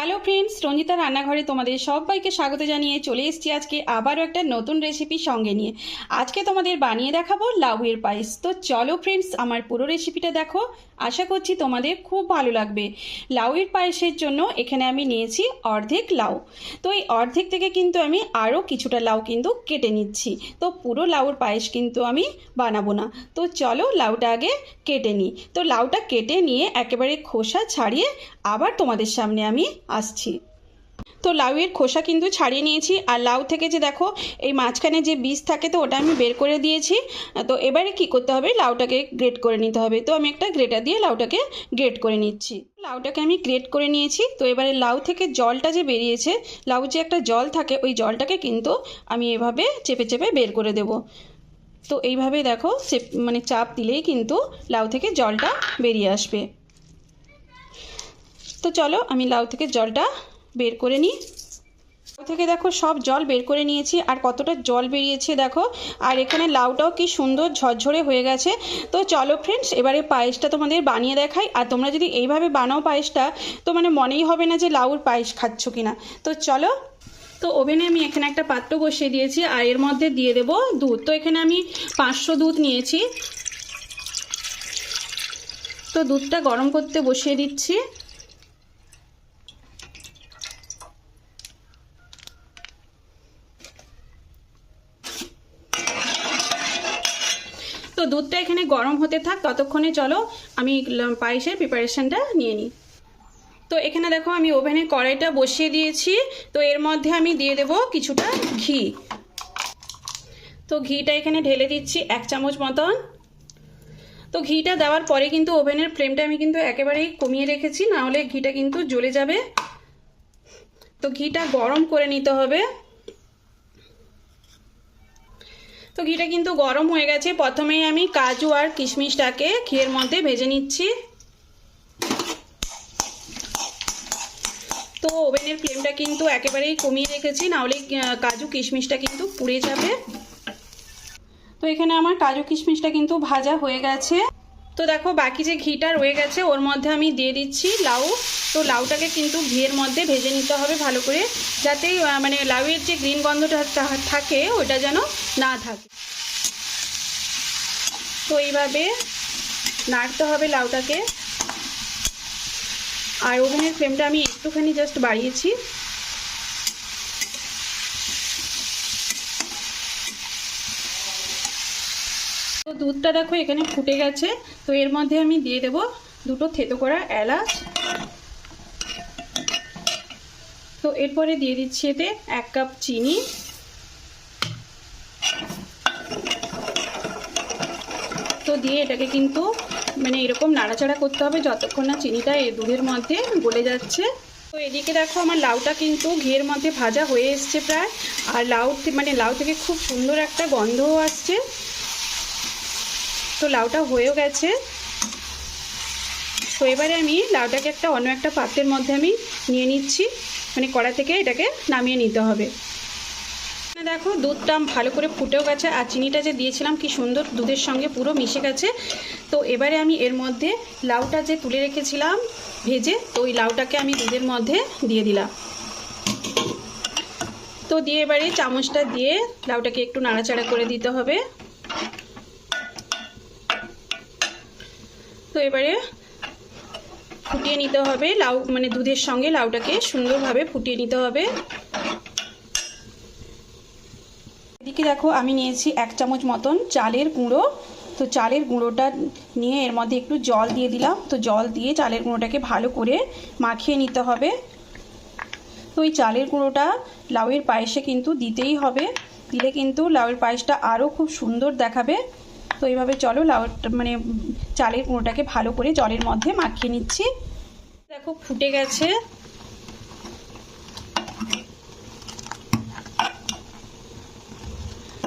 Hello friends Ranjita রান্নাঘরে তোমাদের সবাইকে স্বাগত জানিয়ে চলে এসেছি আজকে আবারও একটা নতুন রেসিপি সঙ্গে নিয়ে। আজকে তোমাদের বানিয়ে দেখাবো লাউয়ের পায়েস। তো চলো ফ্রেন্ডস আমার পুরো রেসিপিটা দেখো। আশা করছি তোমাদের খুব ভালো লাগবে। লাউয়ের পায়েসের জন্য এখানে আমি নিয়েছি অর্ধেক লাউ। তো এই অর্ধেক থেকে কিন্তু আমি আরও কিছুটা লাউ কিন্তু কেটে নিচ্ছি। তো পুরো লাউর পায়েস কিন্তু আমি বানাবো না। তো চলো লাউটা আগে কেটে নিই। তো লাউটা কেটে নিয়ে একেবারে খোসা ছাড়িয়ে আবার তোমাদের সামনে আমি আসছি। তো লাউয়ের খোসা কিন্তু ছাড়িয়ে নিয়েছি, আর লাউ থেকে যে দেখো, এই মাঝখানে যে বীজ থাকে তো ওটা আমি বের করে দিয়েছি। তো এবারে কি করতে হবে? লাউটাকে গ্রেট করে নিতে হবে। তো আমি একটা গ্রেটার দিয়ে লাউটাকে গ্রেট করে নিচ্ছি। লাউটাকে আমি গ্রেট করে নিয়েছি। তো এবারে লাউ থেকে জলটা যে বেরিয়েছে, লাউ যে একটা জল থাকে, ওই জলটাকে কিন্তু আমি এভাবে চেপে চেপে বের করে দেব। তো এইভাবে দেখো, চেপ মানে চাপ দিলেই কিন্তু লাউ থেকে জলটা বেরিয়ে আসবে। তো চলো আমি লাউ থেকে জলটা বের করে নিই। থেকে দেখো সব জল বের করে নিয়েছি আর কতটা জল বেরিয়েছে দেখো। আর এখানে লাউটাও কি সুন্দর ঝরঝরে হয়ে গেছে। তো চলো ফ্রেন্ডস এবারে পায়েসটা তোমাদের বানিয়ে দেখাই। আর তোমরা যদি এইভাবে বানাও পায়েসটা, তো মানে মনেই হবে না যে লাউর পায়েস খাচ্ছ কিনা। তো চলো, তো ওভেনে আমি এখানে একটা পাত্র বসিয়ে দিয়েছি আর এর মধ্যে দিয়ে দেবো দুধ। তো এখানে আমি পাঁচশো দুধ নিয়েছি। তো দুধটা গরম করতে বসিয়ে দিচ্ছি। তো দুধটা এখানে গরম হতে থাক, ততক্ষণে চলো আমি পায়েসের প্রিপারেশানটা নিয়ে নিই। তো এখানে দেখো আমি ওভেনে কড়াইটা বসিয়ে দিয়েছি, তো এর মধ্যে আমি দিয়ে দেব কিছুটা ঘি। তো ঘিটা এখানে ঢেলে দিচ্ছি এক চামচ মতন। তো ঘিটা দেওয়ার পরে কিন্তু ওভেনের ফ্লেমটা আমি কিন্তু একেবারেই কমিয়ে রেখেছি, না হলে ঘিটা কিন্তু জ্বলে যাবে। তো ঘিটা গরম করে নিতে হবে। তো ঘিটা কিন্তু গরম হয়ে গেছে। প্রথমেই আমি কাজু আর কিশমিশটাকে ঘিয়ের মধ্যে ভেজে নিচ্ছি। তো ওভেনের ফ্লেমটা কিন্তু একেবারেই কমিয়ে রেখেছি, নাহলে কাজু কিশমিশটা কিন্তু পুড়ে যাবে। তো এখানে আমার কাজু কিশমিশটা কিন্তু ভাজা হয়ে গেছে। তো দেখো, বাকি যে ঘিটা রয়ে গেছে, ওর মধ্যে আমি দিয়ে দিচ্ছি লাউ। তো লাউটাকে কিন্তু ঘিয়ের মধ্যে ভেজে নিতে হবে ভালো করে, যাতে মানে লাউয়ের যে গ্রিন গন্ধটা থাকে, ওটা যেন না থাকে। তো এইভাবে নাড়তে হবে লাউটাকে। আর ওভেনের ফ্লেমটা আমি একটুখানি জাস্ট বাড়িয়েছি। তো দুধটা দেখো এখানে ফুটে গেছে। তো এর মধ্যে আমি দিয়ে দেব দুটো থেতো করা এলাচ। তো এরপরে দিয়ে দিচ্ছি এতে এক কাপ চিনি। তো দিয়ে এটাকে কিন্তু মানে এরকম নাড়াচাড়া করতে হবে যতক্ষণ না চিনিটা এই দুধের মধ্যে গলে যাচ্ছে। তো এদিকে দেখো আমার লাউটা কিন্তু ঘিয়ের মধ্যে ভাজা হয়ে এসছে প্রায়। আর লাউ মানে লাউ থেকে খুব সুন্দর একটা গন্ধও আসছে। তো লাউটা হয়েও গেছে। তো এবারে আমি লাউটাকে একটা অন্য একটা পাত্রের মধ্যে আমি নিয়ে নিচ্ছি। মানে কড়া থেকে এটাকে নামিয়ে নিতে হবে। দেখো দুধটা ভালো করে ফুটেও গেছে আর চিনিটা যে দিয়েছিলাম কি সুন্দর দুধের সঙ্গে পুরো মিশে গেছে। তো এবারে আমি এর মধ্যে লাউটা যে তুলে রেখেছিলাম ভেজে, তো ওই লাউটাকে আমি দুধের মধ্যে দিয়ে দিলাম। তো দিয়ে এবারে চামচটা দিয়ে লাউটাকে একটু নাড়াচাড়া করে দিতে হবে। এবারে ফুটিয়ে নিতে হবে লাউ মানে দুধের সঙ্গে লাউটাকে সুন্দরভাবে ফুটিয়ে নিতে হবে। এদিকে দেখো, আমি নিয়েছি এক চামচ মতন চালের গুঁড়ো। তো চালের গুঁড়োটা নিয়ে এর মধ্যে একটু জল দিয়ে দিলাম। তো জল দিয়ে চালের গুঁড়োটাকে ভালো করে মাখিয়ে নিতে হবে। তো ওই চালের গুঁড়োটা লাউয়ের পায়েসে কিন্তু দিতেই হবে। দিলে কিন্তু লাউয়ের পায়েসটা আরও খুব সুন্দর দেখাবে। তো এইভাবে চলো লাউয়ের মানে চালের গুঁড়োটাকে ভালো করে জলের মধ্যে মাখিয়ে নিচ্ছি। দেখো ফুটে গেছে।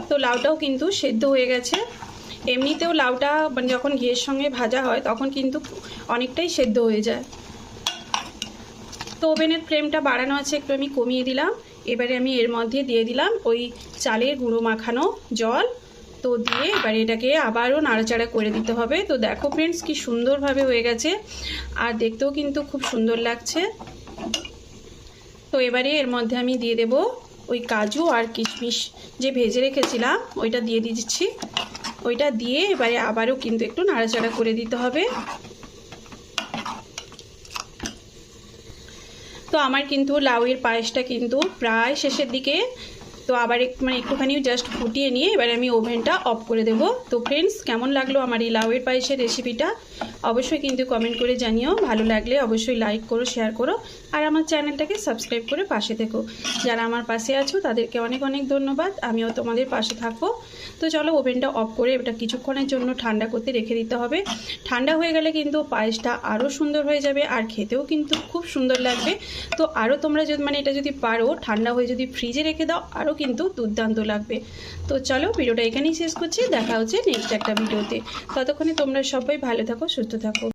তো লাউটাও কিন্তু সেদ্ধ হয়ে গেছে। এমনিতেও লাউটা মানে যখন ঘিয়ের সঙ্গে ভাজা হয়, তখন কিন্তু অনেকটাই সেদ্ধ হয়ে যায়। তো ওভেনের ফ্লেমটা বাড়ানো আছে, একটু আমি কমিয়ে দিলাম। এবারে আমি এর মধ্যে দিয়ে দিলাম ওই চালের গুঁড়ো মাখানো জল। তো দিয়ে এবারে এটাকে আবারও নাড়াচাড়া করে দিতে হবে। তো দেখো ফ্রেন্ডস কি সুন্দরভাবে হয়ে গেছে। আর দেখতেও কিন্তু খুব সুন্দর লাগছে। তো এবারে এর মধ্যে আমি দিয়ে দেব ওই কাজু আর কিশমিশ যে ভেজে রেখেছিলাম, ওইটা দিয়ে দিচ্ছি। ওইটা দিয়ে এবারে আবারও কিন্তু একটু নাড়াচাড়া করে দিতে হবে। তো আমার কিন্তু লাউয়ের পায়েসটা কিন্তু প্রায় শেষের দিকে তো আবার মানে একটুখানি জাস্ট ফুটিয়ে নিয়ে এবার আমি ওভেনটা অফ করে দেব। তো ফ্রেন্ডস কেমন লাগল আমার এই লাউয়ের পায়েসের রেসিপিটা অবশ্যই কিন্তু কমেন্ট করে জানিও। ভালো লাগলে অবশ্যই লাইক করো শেয়ার করো, আর আমার চ্যানেলটাকে সাবস্ক্রাইব করে পাশে থেকো। যারা আমার পাশে আছো, তাদেরকে অনেক অনেক ধন্যবাদ। আমিও তোমাদের পাশে থাকব। তো চলো ওভেনটা অফ করে এটা কিছুক্ষণের জন্য ঠান্ডা করতে রেখে দিতে হবে। ঠান্ডা হয়ে গেলে কিন্তু পায়েসটা আরও সুন্দর হয়ে যাবে, আর খেতেও কিন্তু খুব সুন্দর লাগবে। তো আরও তোমরা যদি মানে এটা যদি পারো, ঠান্ডা হয়ে যদি ফ্রিজে রেখে দাও আরও কিন্তু দুর্দান্ত লাগবে। তো চলো ভিডিওটা এখানেই শেষ করছি। দেখা হচ্ছে নেক্সট একটা ভিডিওতে। ততক্ষণে তোমরা সবাই ভালো থাকো, সুস্থ থাকো।